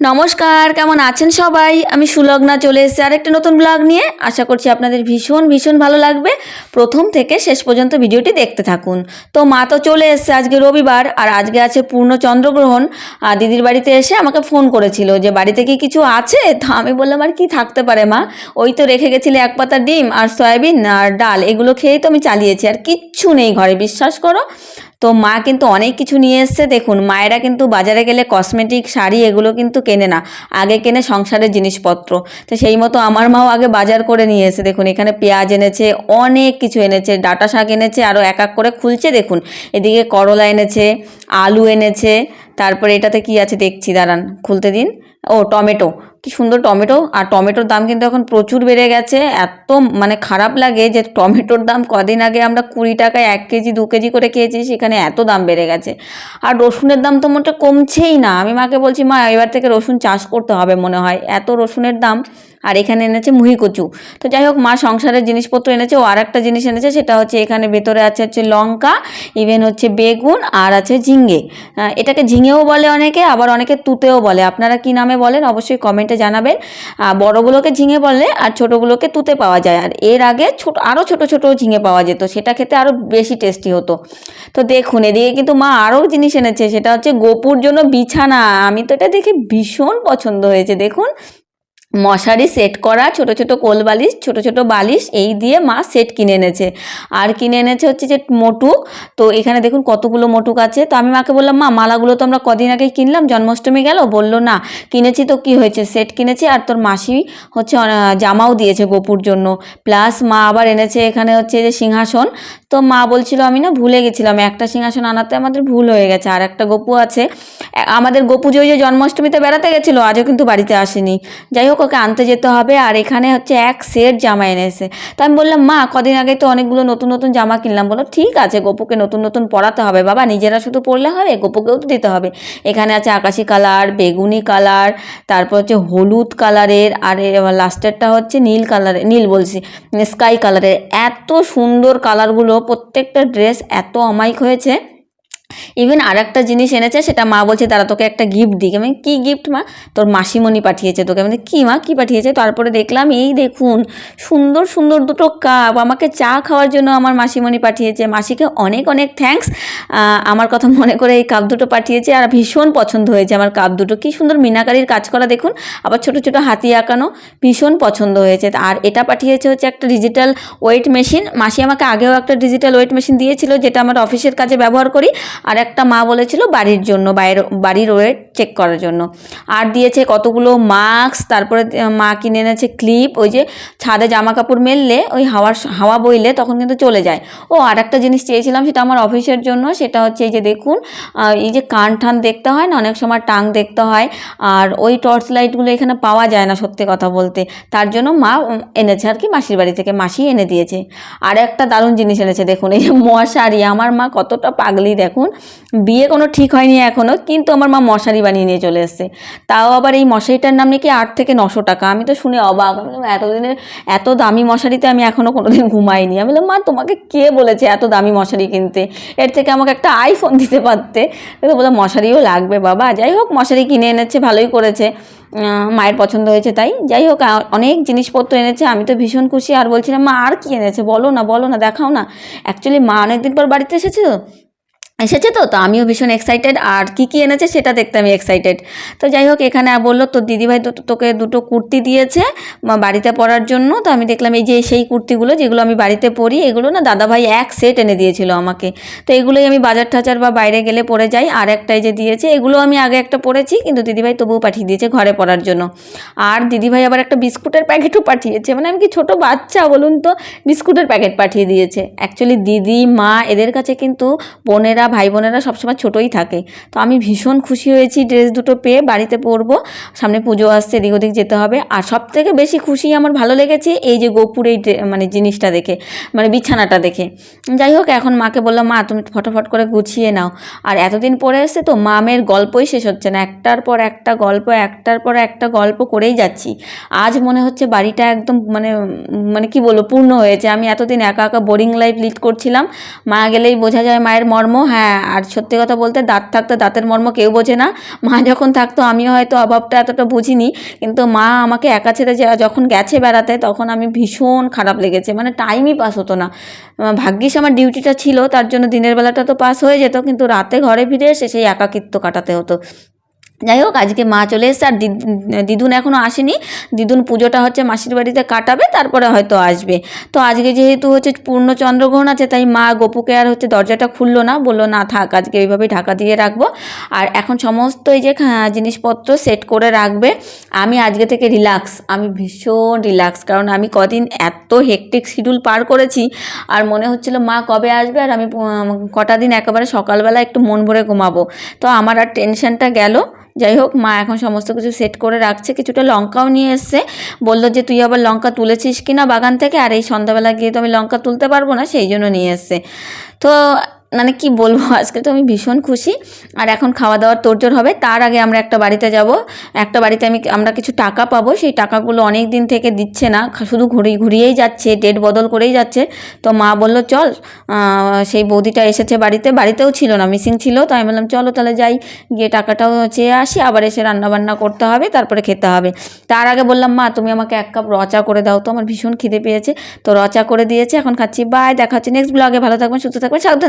নমস্কার, কেমন আছেন সবাই? আমি সুলগ্না চলে এসেছি আরেকটা নতুন ব্লগ নিয়ে। আশা করছি আপনাদের ভীষণ ভীষণ ভালো লাগবে। প্রথম থেকে শেষ পর্যন্ত ভিডিওটি দেখতে থাকুন। তো মা তো চলে এসেছে আজকে রবিবার, আর আজকে আছে পূর্ণ চন্দ্রগ্রহণ আর দিদির বাড়িতে এসে আমাকে ফোন করেছিল যে, বাড়িতে কি কিছু আছে? তো আমি বললাম, আর কি থাকতে পারে মা? ওই তো রেখে গেছিলে এক পাতা ডিম আর সয়াবিন আর ডাল। এগুলো খেয়েই তো আমি চালিয়েছি, আর কিচ্ছু নেই ঘরে, বিশ্বাস করো। তো মা কিন্তু অনেক কিছু নিয়ে এসছে, দেখুন। মায়েরা কিন্তু বাজারে গেলে কসমেটিক শাড়ি, এগুলো কিন্তু কেনে না। আগে কেনে সংসারের জিনিসপত্র। তো সেই মতো আমার মাও আগে বাজার করে নিয়ে এসে দেখুন, এখানে পেঁয়াজ এনেছে, অনেক কিছু এনেছে, ডাটা শাক এনেছে, আরও এক এক করে খুলছে দেখুন। এদিকে করলা এনেছে, আলু এনেছে, তারপরে এটাতে কি আছে দেখছি, দাঁড়ান, খুলতে দিন। ও, টমেটো। কি সুন্দর টমেটো। আর টমেটোর দাম কিন্তু এখন প্রচুর বেড়ে গেছে। এত মানে খারাপ লাগে যে টমেটোর দাম কদিন আগে আমরা কুড়ি টাকায় এক কেজি, দু কেজি করে খেয়েছি, সেখানে এত দাম বেড়ে গেছে। আর রসুনের দাম তো মোটে কমছেই না। আমি মাকে বলছি, মা, এবার থেকে রসুন চাষ করতে হবে, মনে হয়। এত রসুনের দাম। আর এখানে এনেছে মুহি কচু। তো যাই হোক, মা সংসারের জিনিসপত্র এনেছে। ও আর একটা জিনিস এনেছে, সেটা হচ্ছে এখানে ভেতরে আছে হচ্ছে লঙ্কা ইভেন হচ্ছে বেগুন, আর আছে ঝিঙ্গে এটাকে ঝিঙেও বলে অনেকে, আবার অনেকে তুতেও বলে। আপনারা কি নামে বলেন? অবশ্যই কমেন্টে জানাবেন। আর বড়গুলোকে ঝিঙে বলে আর ছোটোগুলোকে তুতে পাওয়া যায়। আর এর আগে ছোট আরও ছোটো ছোটো ঝিঙে পাওয়া যেত। সেটা খেতে আরও বেশি টেস্টি হতো। তো দেখুন, এদিকে কিন্তু মা আরও জিনিস এনেছে। সেটা হচ্ছে গোপুর জন্য বিছানা। আমি তো এটা দেখে ভীষণ পছন্দ হয়েছে। দেখুন মশারি সেট করা, ছোট ছোট কোল বালিশ, ছোট ছোট বালিশ, এই দিয়ে মা সেট কিনে এনেছে। আর কিনে এনেছে হচ্ছে যে মটুক। তো এখানে দেখুন কতগুলো মটুক আছে। তো আমি মাকে বললাম, মা, মালাগুলো তো আমরা কদিন আগে কিনলাম, জন্মাষ্টমী গেল। বলল, না, কিনেছি তো কি হয়েছে? সেট কিনেছি আর তোর মাসি হচ্ছে জামাও দিয়েছে গোপুর জন্য। প্লাস মা আবার এনেছে এখানে হচ্ছে যে সিংহাসন। তো মা বলছিল, আমি না ভুলে গেছিলাম, একটা সিংহাসন আনাতে আমাদের ভুল হয়ে গেছে, আর একটা গপু আছে। আমাদের গপু যে জন্মাষ্টমীতে বেড়াতে গেছিল, আজও কিন্তু বাড়িতে আসেনি। যাই হোক ওকে আনতে যেতে হবে আর এখানে হচ্ছে এক সেট জামা এনেছে। তো আমি বললাম, মা, কদিন আগে তো অনেকগুলো নতুন নতুন জামা কিনলাম। বলো ঠিক আছে, গোপুকে নতুন নতুন পরাতে হবে বাবা। নিজেরা শুধু পরলে হবে, গোপুকেও তো দিতে হবে। এখানে আছে আকাশি কালার, বেগুনি কালার, তারপর হচ্ছে হলুদ কালারের, আর লাস্টেরটা হচ্ছে নীল কালারের, নীল বলছি স্কাই কালারের। এত সুন্দর কালারগুলো প্রত্যেকটা ড্রেস এত অমায়িক হয়েছে। ইভেন আর একটা জিনিস এনেছে, সেটা মা বলছে তারা তোকে একটা গিফট দিই। আমি কি গিফট মা? তোর মাসিমণি পাঠিয়েছে তোকে। মানে কি মা? কি পাঠিয়েছে? তারপরে দেখলাম, এই দেখুন, সুন্দর সুন্দর দুটো কাপ আমাকে চা খাওয়ার জন্য আমার মাসিমণি পাঠিয়েছে। মাসিকে অনেক অনেক থ্যাঙ্কস আমার কথা মনে করে এই কাপ দুটো পাঠিয়েছে আর ভীষণ পছন্দ হয়েছে আমার কাপ দুটো। কি সুন্দর মিনাকারির কাজ করা দেখুন। আবার ছোট ছোট হাতি আঁকানো ভীষণ পছন্দ হয়েছে। আর এটা পাঠিয়েছে হচ্ছে একটা ডিজিটাল ওয়েট মেশিন মাসি আমাকে আগেও একটা ডিজিটাল ওয়েট মেশিন দিয়েছিল, যেটা আমার অফিসের কাজে ব্যবহার করি। আর একটা মা বলেছিল বাড়ির জন্য, বাইরে, বাড়ির ওয়েট চেক করার জন্য। আর দিয়েছে কতগুলো মাস্ক তারপরে মা কিনে এনেছে ক্লিপ ওই যে ছাদে জামা কাপড় মেললে, ওই হাওয়ার হাওয়া বইলে তখন কিন্তু চলে যায়। ও, আর একটা জিনিস চেয়েছিলাম, সেটা আমার অফিসের জন্য, সেটা হচ্ছে এই যে দেখুন এই যে কান ঠান দেখতে হয় না, অনেক সময় টাং দেখতে হয়, আর ওই টর্চ লাইটগুলো এখানে পাওয়া যায় না সত্যি কথা বলতে। তার জন্য মা এনেছে আর কি মাসির বাড়ি থেকে, মাসি এনে দিয়েছে। আর একটা দারুণ জিনিস এনেছে, দেখুন, এই যে মশারি, আমার মা কতটা পাগলি, দেখুন। বিয়ে কোনো ঠিক হয়নি এখনও কিন্তু আমার মা মশারি বানিয়ে নিয়ে চলে এসছে। তাও আবার এই মশারিটার নাম নাকি আট থেকে নশো টাকা। আমি তো শুনে অবাক এতদিনের, এত দামি মশারিতে আমি এখনও কোনোদিন ঘুমাইনি। আমি বললাম, মা, তোমাকে কে বলেছে এত দামি মশারি কিনতে? এর থেকে আমাকে একটা আইফোন দিতে পারতে? তো বললাম, মশারিও লাগবে বাবা। যাই হোক, মশারি কিনে এনেছে, ভালোই করেছে। মায়ের পছন্দ হয়েছে তাই। যাই হোক অনেক জিনিসপত্র এনেছে। আমি তো ভীষণ খুশি। আর বলছিলাম, মা, আর কি এনেছে? বলো না বলো না, দেখাও না। অ্যাকচুয়ালি মা অনেকদিন পর বাড়িতে এসেছে তো। এসেছে তো? তো আমিও ভীষণ এক্সাইটেড আর কি কি এনেছে সেটা দেখতে আমি এক্সাইটেড তো যাই হোক, এখানে বলল, তোর দিদিভাই তো তোকে দুটো কুর্তি দিয়েছে বাড়িতে পরার জন্য। তো আমি দেখলাম, এই যে সেই কুর্তিগুলো যেগুলো আমি বাড়িতে পরি, এগুলো না দাদাভাই এক সেট এনে দিয়েছিল আমাকে। তো এগুলোই আমি বাজার টাজার বা বাইরে গেলে পরে যাই। আর একটাই যে দিয়েছে, এগুলো আমি আগে একটা পরেছি, কিন্তু দিদিভাই তবুও পাঠিয়ে দিয়েছে ঘরে পরার জন্য। আর দিদিভাই আবার একটা বিস্কুটের প্যাকেটও পাঠিয়েছে। মানে আমি কি ছোট বাচ্চা বলুন তো, বিস্কুটের প্যাকেট পাঠিয়ে দিয়েছে। অ্যাকচুয়ালি দিদি, মা, এদের কাছে কিন্তু বোনেরা ভাই বোনেরা সবসময় ছোটোই থাকে। তো আমি ভীষণ খুশি হয়েছি, ড্রেস দুটো পেয়ে বাড়িতে পরবো। সামনে পুজো আসছে, এদিক ওদিক যেতে হবে। আর সব থেকে বেশি খুশি আমার ভালো লেগেছে এই যে গোপুর এই মানে জিনিসটা দেখে মানে বিছানাটা দেখে। যাই হোক, এখন মাকে বললাম, মা, তুমি ফটাফট করে গুছিয়ে নাও। আর এতদিন পরে এসছে তো মামের গল্পই শেষ হচ্ছে না। একটার পর একটা গল্প, একটার পর একটা গল্প করেই যাচ্ছি। আজ মনে হচ্ছে বাড়িটা একদম মানে মানে কি বলব, পূর্ণ হয়েছে। আমি এতদিন একা একা বোরিং লাইফ লিড করছিলাম। মা গেলেই বোঝা যায় মায়ের মর্ম। হ্যাঁ হ্যাঁ আর সত্যি কথা বলতে দাঁত থাকতো দাঁতের মর্ম কেউ বোঝে না। মা যখন থাকতো, আমিও হয়তো অভাবটা এতটা বুঝিনি, কিন্তু মা আমাকে একা ছেড়ে যখন গেছে বেড়াতে, তখন আমি ভীষণ খারাপ লেগেছে। মানে টাইমই পাস হতো না। ভাগ্যিস আমার ডিউটিটা ছিল, তার জন্য দিনের বেলাটা তো পাস হয়ে যেত, কিন্তু রাতে ঘরে ফিরে এসে সেই একাকিত্ব কাটাতে হতো। যাই হোক, আজকে মা চলে এসেছে আর দিদ- দিদুন এখনও আসেনি। দিদুন পুজোটা হচ্ছে মাসির বাড়িতে কাটাবে, তারপরে হয়তো আসবে। তো আজকে যেহেতু হচ্ছে পূর্ণ চন্দ্রগ্রহণ আছে, তাই মা গোপুকে আর হচ্ছে দরজাটা খুললো না, বলল, না, থাক, আজকে এইভাবেই ঢাকা দিয়ে রাখব। আর এখন সমস্ত এই যে খা- জিনিসপত্র সেট করে রাখবে। আমি আজকে থেকে রিল্যাক্স, আমি ভীষণ রিল্যাক্স, কারণ আমি কদিন এত হেকটিক শিডিউল পার করেছি, আর মনে হচ্ছিল, মা কবে আসবে? আর আমি কটা দিন একেবারে সকালবেলা একটু মন ভরে ঘুমাবো। তো আমার আর টেনশনটা গেল যাই হোক, মা এখন সমস্ত কিছু সেট করে রাখছে। কিছুটা লঙ্কাও নিয়ে এসছে। বলল যে, তুই আবার লঙ্কা তুলেছিস কিনা বাগান থেকে? আর এই সন্ধ্যাবেলা গিয়ে তো আমি লঙ্কা তুলতে পারব না, সেই জন্য নিয়ে এসছে। তো মানে কি বলব, আজকে তো আমি ভীষণ খুশি। আর এখন খাওয়া দাওয়ার তোড়জোড় হবে, তার আগে আমরা একটা বাড়িতে যাব। একটা বাড়িতে আমি আমরা কিছু টাকা পাবো, সেই টাকাগুলো অনেক দিন থেকে দিচ্ছে না শুধু ঘুরি ঘুরিয়েই যাচ্ছে, ডেট বদল করেই যাচ্ছে। তো মা বলল, চল সেই বৌদিটা এসেছে বাড়িতে, বাড়িতেও ছিল না মিসিং ছিল, তো আমি বললাম, চলো তাহলে যাই, গিয়ে টাকাটাও চেয়ে আসি, আবার এসে রান্না বান্না করতে হবে, তারপরে খেতে হবে। তার আগে বললাম, মা, তুমি আমাকে এক কাপ রচা করে দাও তো, আমার ভীষণ খিদে পেয়েছে। তো রচা করে দিয়েছে, এখন খাচ্ছি, বাই, দেখা হচ্ছে নেক্সট ব্লগে ভালো থাকবেন, সুস্থ থাকবেন, সাবধানে